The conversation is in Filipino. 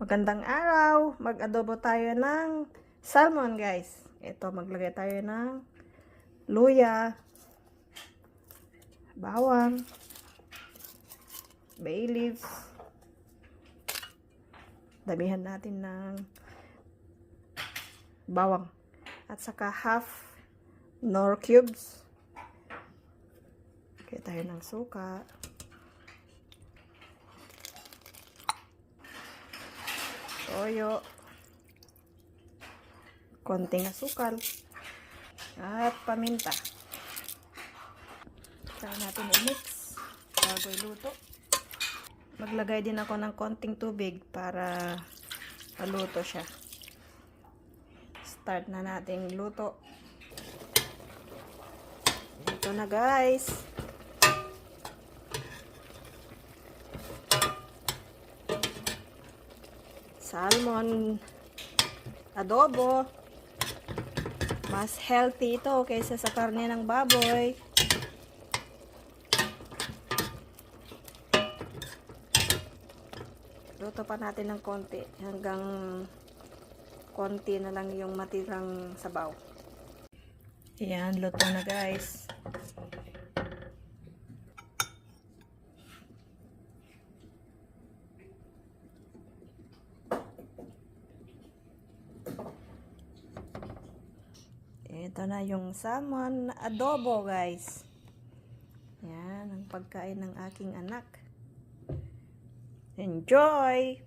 Magandang araw! Mag-adobo tayo ng salmon, guys. Ito, maglagay tayo ng luya, bawang, bay leaves. Damihan natin ng bawang. At saka half nor cubes. Lagay tayo ng suka. Toyo, konting asukal, at paminta. Saka natin i-mix bago iluto. Maglagay din ako ng konting tubig para maluto siya. Start na nating luto. Ito na guys. Salmon adobo. Mas healthy ito kaysa sa karne ng baboy. Luto pa natin ng konti hanggang konti na lang yung matirang sabaw. Ayan, luto na guys. Ito na yung salmon adobo, guys. Yan, ang pagkain ng aking anak. Enjoy!